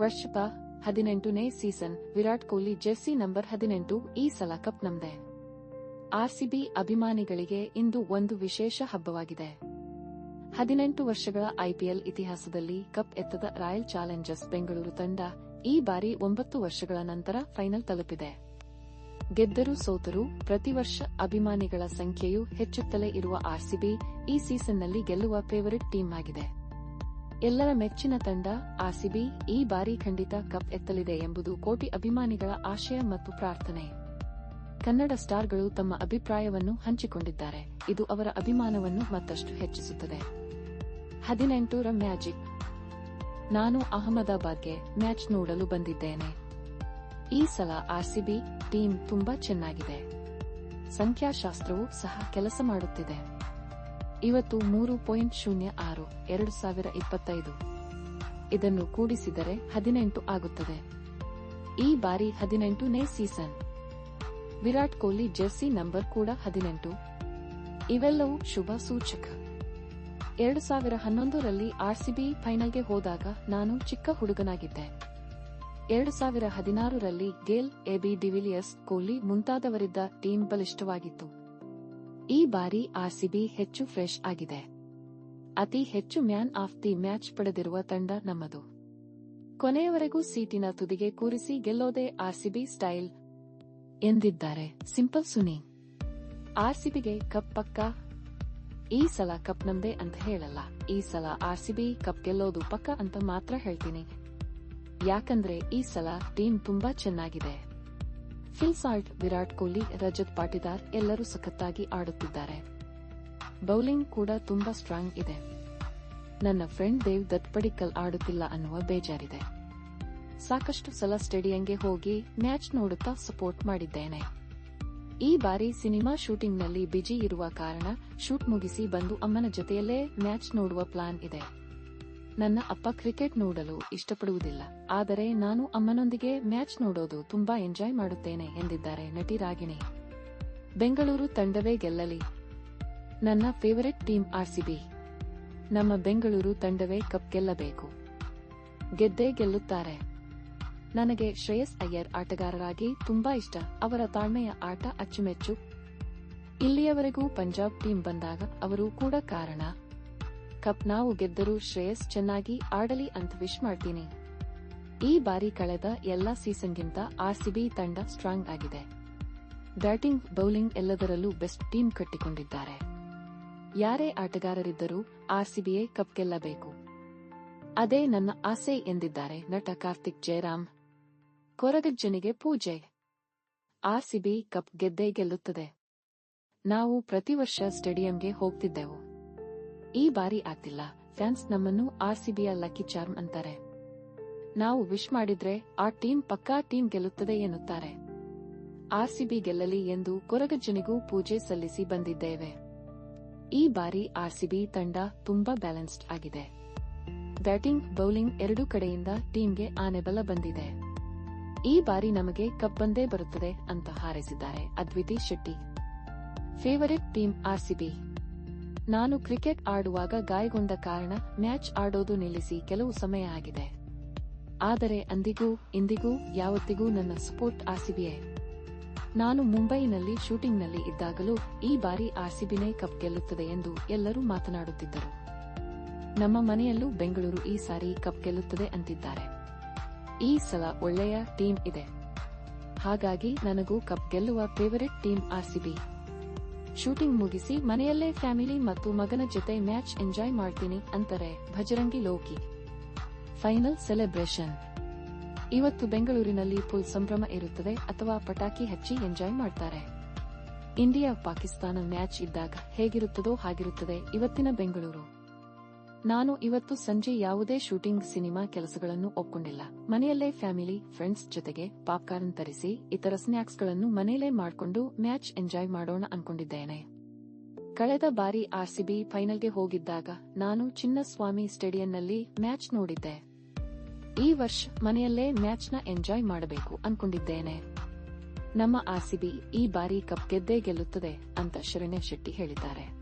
ವರ್ಷದ ಹದಿನೆಂಟನೇ season, Virat Kohli jersey number ಹದಿನೆಂಟು, ಈ ಸಲ ಕಪ್ ನಮ್ದೆ. ಆರ್ಸಿಬಿ ಅಭಿಮಾನಿಗಳಿಗೆ ಇಂದು ಒಂದು ವಿಶೇಷ ಹಬ್ಬವಾಗಿದೆ. ಹದಿನೆಂಟು ವರ್ಷಗಳ ಐಪಿಎಲ್ ಇತಿಹಾಸದಲ್ಲಿ ಕಪ್ ಎತ್ತದ ರಾಯಲ್ ಚಾಲೆಂಜರ್ಸ್ ಬೆಂಗಳೂರು ತಂಡ ಈ ಬಾರಿ ಒಂಬತ್ತು ವರ್ಷಗಳ ನಂತರ ಫೈನಲ್ ತಲುಪಿದೆ. ಗೆದ್ದರೂ ಸೋತರೂ, ಪ್ರತಿ ವರ್ಷ ಅಭಿಮಾನಿಗಳ ಸಂಖ್ಯೆಯು ಹೆಚ್ಚುತ್ತಲೇ ಇರುವ ಆರ್ಸಿಬಿ ಈ ಸೀಸನ್ನಲ್ಲಿ ಗೆಲ್ಲುವ ಫೇವರಿಟ್ ಟೀಮ್ ಆಗಿದೆ. ಎಲ್ಲರ ಮೆಚ್ಚಿನ ತಂಡ ಆರ್ಸಿಬಿ ಈ ಬಾರಿ ಖಂಡಿತ ಕಪ್ ಎತ್ತಲಿದೆ ಎಂಬುದು ಕೋಟಿ ಅಭಿಮಾನಿಗಳ ಆಶಯ ಮತ್ತು ಪ್ರಾರ್ಥನೆ. ಕನ್ನಡ ಸ್ಟಾರ್ಗಳು ತಮ್ಮ ಅಭಿಪ್ರಾಯವನ್ನು ಹಂಚಿಕೊಂಡಿದ್ದಾರೆ. ಇದು ಅವರ ಅಭಿಮಾನವನ್ನು ಮತ್ತಷ್ಟು ಹೆಚ್ಚಿಸುತ್ತದೆ. ಹದಿನೆಂಟರ ಮ್ಯಾಜಿಕ್. ನಾನು ಅಹಮದಾಬಾದ್ಗೆ ಮ್ಯಾಚ್ ನೋಡಲು ಬಂದಿದ್ದೇನೆ. ಈ ಸಲ ಆರ್ಸಿಬಿ ಟೀಮ್ ತುಂಬಾ ಚೆನ್ನಾಗಿದೆ. ಸಂಖ್ಯಾಶಾಸ್ತ್ರವೂ ಸಹ ಕೆಲಸ ಮಾಡುತ್ತಿದೆ. ಇವತ್ತು ಮೂರು ಪಾಯಿಂಟ್ ಶೂನ್ಯ ಆರು, ಎರಡು ಸಾವಿರ ಇಪ್ಪತ್ತೈದು. ಇದನ್ನು ಕೂಡಿಸಿದರೆ ಹದಿನೆಂಟು ಆಗುತ್ತದೆ. ಈ ಬಾರಿ ಹದಿನೆಂಟನೇ season. Virat Kohli jersey number ಕೂಡ ಹದಿನೆಂಟು. ಇವೆಲ್ಲವೂ ಶುಭ ಸೂಚಕ. ಎರಡು ಸಾವಿರ ಹನ್ನೊಂದರಲ್ಲಿ ಆರ್ಸಿಬಿ ಫೈನಲ್ಗೆ ಹೋದಾಗ ನಾನು ಚಿಕ್ಕ ಹುಡುಗನಾಗಿದ್ದೆ. ಎರಡು ಸಾವಿರ ಹದಿನಾರರಲ್ಲಿ Gayle AB de Villiers Kohli ಮುಂತಾದವರಿದ್ದ team ಬಲಿಷ್ಠವಾಗಿತ್ತು. ಈ ಬಾರಿ ಆರ್ಸಿಬಿ ಹೆಚ್ಚು ಫ್ರೆಶ್ ಆಗಿದೆ. ಅತಿ ಹೆಚ್ಚು ಮ್ಯಾನ್ ಆಫ್ ದಿ ಮ್ಯಾಚ್ ಪಡೆದಿರುವ ತಂಡ ನಮ್ಮದು. ಕೊನೆಯವರೆಗೂ ಸೀಟಿನ ತುದಿಗೆ ಕೂರಿಸಿ ಗೆಲ್ಲೋದೇ ಆರ್ಸಿಬಿ ಸ್ಟೈಲ್ ಎಂದಿದ್ದಾರೆ ಸಿಂಪಲ್ ಸುನಿ. ಆರ್ಸಿಬಿಗೆ ಕಪ್ ಪಕ್ಕ? ಈ ಸಲ ಕಪ್ ನಮ್ದೇ ಅಂತ ಹೇಳಲ್ಲ. ಈ ಸಲ ಆರ್ಸಿಬಿ ಕಪ್ ಗೆಲ್ಲೋದು ಪಕ್ಕ ಅಂತ ಮಾತ್ರ ಹೇಳ್ತೀನಿ. ಯಾಕಂದ್ರೆ ಈ ಸಲ ಟೀಮ್ ತುಂಬಾ ಚೆನ್ನಾಗಿದೆ. ಫಿಲ್ ಸಾಲ್ಟ್ ವಿರಾಟ್ ಕೊಹ್ಲಿ, ರಜತ್ ಪಾಟಿದಾರ್ ಎಲ್ಲರೂ ಸಖತ್ತಾಗಿ ಆಡುತ್ತಿದ್ದಾರೆ. ಬೌಲಿಂಗ್ ಕೂಡ ತುಂಬಾ ಸ್ಟ್ರಾಂಗ್ ಇದೆ. ನನ್ನ ಫ್ರೆಂಡ್ ದೇವ್ ದತ್ ಪಡಿಕ್ಕಲ್ ಆಡುತ್ತಿಲ್ಲ ಅನ್ನುವ ಬೇಜಾರಿದೆ. ಸಾಕಷ್ಟು ಸಲ ಸ್ಟೇಡಿಯಂಗೆ ಹೋಗಿ ಮ್ಯಾಚ್ ನೋಡುತ್ತಾ ಸಪೋರ್ಟ್ ಮಾಡಿದ್ದೇನೆ. ಈ ಬಾರಿ ಸಿನಿಮಾ ಶೂಟಿಂಗ್ನಲ್ಲಿ ಬಿಜಿ ಇರುವ ಕಾರಣ ಶೂಟ್ ಮುಗಿಸಿ ಬಂದು ಅಮ್ಮನ ಜೊತೆಯಲ್ಲೇ ಮ್ಯಾಚ್ ನೋಡುವ ಪ್ಲಾನ್ ಇದೆ. ನನ್ನ ಅಪ್ಪ ಕ್ರಿಕೆಟ್ ನೋಡಲು ಇಷ್ಟಪಡುವುದಿಲ್ಲ. ಆದರೆ ನಾನು ಅಮ್ಮನೊಂದಿಗೆ ಮ್ಯಾಚ್ ನೋಡೋದು ತುಂಬಾ ಎಂಜಾಯ್ ಮಾಡುತ್ತೇನೆ ಎಂದಿದ್ದಾರೆ ನಟಿ ರಾಗಿಣಿ. ಬೆಂಗಳೂರು ತಂಡವೇ ಗೆಲ್ಲಲಿ. ನನ್ನ ಫೇವರೆಟ್ ಟೀಮ್ ಆರ್ಸಿಬಿ. ನಮ್ಮ ಬೆಂಗಳೂರು ತಂಡವೇ ಕಪ್ ಗೆಲ್ಲಬೇಕು. ಗೆದ್ದೇ ಗೆಲ್ಲುತ್ತಾರೆ. ನನಗೆ ಶ್ರೇಯಸ್ ಅಯ್ಯರ್ ಆಟಗಾರರಾಗಿ ತುಂಬಾ ಇಷ್ಟ. ಅವರ ತಾಳ್ಮೆಯ ಆಟ ಅಚ್ಚುಮೆಚ್ಚು. ಇಲ್ಲಿಯವರೆಗೂ ಪಂಜಾಬ್ ಟೀಮ್ ಬಂದಾಗ ಅವರು ಕೂಡ ಕಾರಣ. ಕಪ್ ನಾವು ಗೆದ್ದರೂ ಶ್ರೇಯಸ್ ಚೆನ್ನಾಗಿ ಆಡಲಿ ಅಂತ ವಿಶ್ ಮಾಡ್ತೀನಿ. ಈ ಬಾರಿ ಕಳೆದ ಎಲ್ಲಾ ಸೀಸನ್ಗಿಂತ ಆರ್ಸಿಬಿ ತಂಡ ಸ್ಟ್ರಾಂಗ್ ಆಗಿದೆ. ಬ್ಯಾಟಿಂಗ್ ಬೌಲಿಂಗ್ ಎಲ್ಲದರಲ್ಲೂ ಬೆಸ್ಟ್ ಟೀಮ್ ಕಟ್ಟಿಕೊಂಡಿದ್ದಾರೆ. ಯಾರೇ ಆಟಗಾರರಿದ್ದರೂ ಆರ್ಸಿಬಿಯೇ ಕಪ್ ಗೆಲ್ಲಬೇಕು. ಅದೇ ನನ್ನ ಆಸೆ ಎಂದಿದ್ದಾರೆ ನಟ ಕಾರ್ತಿಕ್ ಜಯರಾಮ್. ಕೊರಗಜ್ಜನಿಗೆ ಪೂಜೆ. ಆರ್ಸಿಬಿ ಕಪ್ ಗೆದ್ದೇ ಗೆಲ್ಲುತ್ತದೆ. ನಾವು ಪ್ರತಿ ವರ್ಷ ಸ್ಟೇಡಿಯಂಗೆ ಹೋಗ್ತಿದ್ದೆವು. ಈ ಬಾರಿ ಆಗ್ತಿಲ್ಲ. ಫ್ಯಾನ್ಸ್ ನಮ್ಮನ್ನು ಆರ್ಸಿಬಿಯ ಲಕ್ಕಿ ಚಾರ್ಮ್ ಅಂತಾರೆ. ನಾವು ವಿಶ್ ಮಾಡಿದ್ರೆ ಆ ಟೀಮ್ ಪಕ್ಕಾ ಟೀಮ್ ಗೆಲ್ಲುತ್ತದೆ ಎನ್ನುತ್ತಾರೆ. ಆರ್ಸಿಬಿ ಗೆಲ್ಲಲಿ ಎಂದು ಕೊರಗಜ್ಜನಿಗೂ ಪೂಜೆ ಸಲ್ಲಿಸಿ ಬಂದಿದ್ದೇವೆ. ಈ ಬಾರಿ ಆರ್ಸಿಬಿ ತಂಡ ತುಂಬಾ ಬ್ಯಾಲೆನ್ಸ್ಡ್ ಆಗಿದೆ. ಬ್ಯಾಟಿಂಗ್, ಬೌಲಿಂಗ್ ಎರಡೂ ಕಡೆಯಿಂದ ಟೀಮ್ಗೆ ಆನೆಬಲ ಬಂದಿದೆ. ಈ ಬಾರಿ ನಮಗೆ ಕಪ್ ಬಂದೇ ಬರುತ್ತದೆ ಅಂತ ಹಾರೈಸಿದ್ದಾರೆ Adviti Shetty. Favourite team RCB ನಾನು ಕ್ರಿಕೆಟ್ ಆಡುವಾಗ ಗಾಯಗೊಂಡ ಕಾರಣ ಮ್ಯಾಚ್ ಆಡೋದು ನಿಲ್ಲಿಸಿ ಕೆಲವು ಸಮಯ ಆಗಿದೆ. ಆದರೆ ಅಂದಿಗೂ, ಇಂದಿಗೂ, ಯಾವತ್ತಿಗೂ ನನ್ನ ಸ್ಪೋರ್ಟ್ ಆರ್ಸಿಬಿಯೇ. ನಾನು ಮುಂಬೈನಲ್ಲಿ ಶೂಟಿಂಗ್ನಲ್ಲಿ ಇದ್ದಾಗಲೂ ಈ ಬಾರಿ ಆರ್ಸಿಬಿನೇ ಕಪ್ ಗೆಲ್ಲುತ್ತದೆ ಎಂದು ಎಲ್ಲರೂ ಮಾತನಾಡುತ್ತಿದ್ದರು. ನಮ್ಮ ಮನೆಯಲ್ಲೂ ಬೆಂಗಳೂರು ಈ ಸಾರಿ ಕಪ್ ಗೆಲ್ಲುತ್ತದೆ ಅಂತಿದ್ದಾರೆ. ಈ ಸಲ ಒಳ್ಳೆಯ ಟೀಮ್ ಇದೆ. ಹಾಗಾಗಿ ನನಗೂ ಕಪ್ ಗೆಲ್ಲುವ ಫೇವರೆಟ್ ಟೀಮ್ ಆರ್ಸಿಬಿ. ಶೂಟಿಂಗ್ ಮುಗಿಸಿ ಮನೆಯಲ್ಲೇ ಫ್ಯಾಮಿಲಿ ಮತ್ತು ಮಗನ ಜೊತೆ ಮ್ಯಾಚ್ ಎಂಜಾಯ್ ಮಾಡ್ತೀನಿ ಅಂತಾರೆ ಭಜರಂಗಿ ಲೋಕಿ. ಫೈನಲ್ ಸೆಲೆಬ್ರೇಷನ್ ಇವತ್ತು ಬೆಂಗಳೂರಿನಲ್ಲಿ ಫುಲ್ ಸಂಭ್ರಮ ಇರುತ್ತದೆ ಅಥವಾ ಪಟಾಕಿ ಹಚ್ಚಿ ಎಂಜಾಯ್ ಮಾಡ್ತಾರೆ. ಇಂಡಿಯಾ ಪಾಕಿಸ್ತಾನ ಮ್ಯಾಚ್ ಇದ್ದಾಗ ಹೇಗಿರುತ್ತದೋ ಹಾಗಿರುತ್ತದೆ ಇವತ್ತಿನ ಬೆಂಗಳೂರು. ನಾನು ಇವತ್ತು ಸಂಜೆ ಯಾವುದೇ ಶೂಟಿಂಗ್ ಸಿನಿಮಾ ಕೆಲಸಗಳನ್ನು ಒಪ್ಕೊಂಡಿಲ್ಲ. ಮನೆಯಲ್ಲೇ ಫ್ಯಾಮಿಲಿ, ಫ್ರೆಂಡ್ಸ್ ಜೊತೆಗೆ ಪಾಪ್ಕಾರ್ನ್ ತರಿಸಿ, ಇತರ ಸ್ನ್ಯಾಕ್ಸ್ಗಳನ್ನು ಮನೆಯಲ್ಲೇ ಮಾಡಿಕೊಂಡು ಮ್ಯಾಚ್ ಎಂಜಾಯ್ ಮಾಡೋಣ ಅನ್ಕೊಂಡಿದ್ದೇನೆ. ಕಳೆದ ಬಾರಿ ಆರ್ಸಿಬಿ ಫೈನಲ್ಗೆ ಹೋಗಿದ್ದಾಗ ನಾನು ಚಿನ್ನಸ್ವಾಮಿ ಸ್ಟೇಡಿಯಂನಲ್ಲಿ ಮ್ಯಾಚ್ ನೋಡಿದ್ದೆ. ಈ ವರ್ಷ ಮನೆಯಲ್ಲೇ ಮ್ಯಾಚ್ನ ಎಂಜಾಯ್ ಮಾಡಬೇಕು ಅನ್ಕೊಂಡಿದ್ದೇನೆ. ನಮ್ಮ ಆರ್ಸಿಬಿ ಈ ಬಾರಿ ಕಪ್ ಗೆದ್ದೇ ಗೆಲ್ಲುತ್ತದೆ ಅಂತ ಶರಣ್ಯ ಶೆಟ್ಟಿ ಹೇಳಿದ್ದಾರೆ.